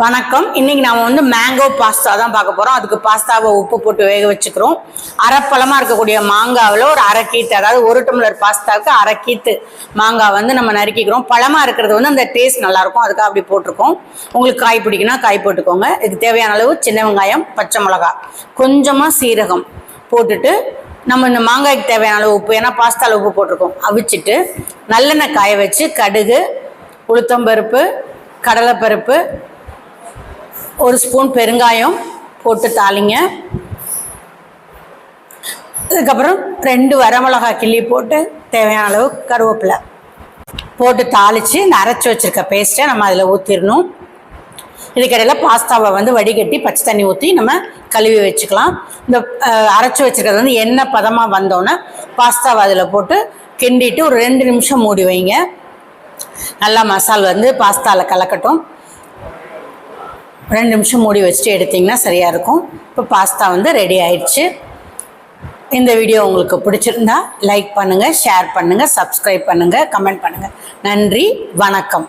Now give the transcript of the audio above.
வணக்கம். இன்னைக்கு நாம வந்து மேங்கோ பாஸ்தா தான் பார்க்க போறோம். அதுக்கு பாஸ்தாவை உப்பு போட்டு வேக வச்சுக்கிறோம். அரைப்பழமா இருக்கக்கூடிய மாங்காவில் ஒரு அரை கீத்து அதாவது ஒரு டம்ளர் பாஸ்தாவுக்கு அரை கீத்து மாங்காய் வந்து நம்ம நறுக்கிக்கிறோம். பழமா இருக்கிறது வந்து அந்த டேஸ்ட் நல்லா இருக்கும். அதுக்காக அப்படி போட்டிருக்கோம். உங்களுக்கு காய் பிடிக்குன்னா காய் போட்டுக்கோங்க. இதுக்கு தேவையான அளவு சின்ன வெங்காயம் பச்சை மிளகாய் கொஞ்சமா சீரகம் போட்டுட்டு நம்ம இந்த மாங்காய்க்கு தேவையான அளவு உப்பு ஏன்னா பாஸ்தாவில் உப்பு போட்டிருக்கோம். அவிச்சிட்டு நல்லெண்ணெய் காய வச்சு கடுகு உளுத்தம்பருப்பு கடலைப்பருப்பு ஒரு ஸ்பூன் பெருங்காயம் போட்டு தாளிங்க. அதுக்கப்புறம் ரெண்டு வரமிளகாய் கிள்ளி போட்டு தேவையான அளவு கருவேப்பிலை போட்டு தாளித்து இந்த அரைச்சி வச்சுருக்க பேஸ்ட்டை நம்ம அதில் ஊற்றிடணும் இதுக்கடையில் பாஸ்தாவை வந்து வடிகட்டி பச்சை தண்ணி ஊற்றி நம்ம கழுவி வச்சுக்கலாம். இந்த அரைச்சி வச்சுருக்கிறது வந்து எண்ணெய் பதமாக வந்தோன்னே பாஸ்தாவை அதில் போட்டு கிண்டிட்டு ஒரு ரெண்டு நிமிஷம் மூடி வைங்க. நல்லா மசால் வந்து பாஸ்தாவில் கலக்கட்டும். ரெண்டு நிமிஷம் மூடி வச்சுட்டு எடுத்திங்கன்னா சரியாக இருக்கும். இப்போ பாஸ்தா வந்து ரெடி ஆயிடுச்சு. இந்த வீடியோ உங்களுக்கு பிடிச்சிருந்தா லைக் பண்ணுங்கள் ஷேர் பண்ணுங்கள் சப்ஸ்கிரைப் பண்ணுங்கள் கமெண்ட் பண்ணுங்கள் நன்றி வணக்கம்.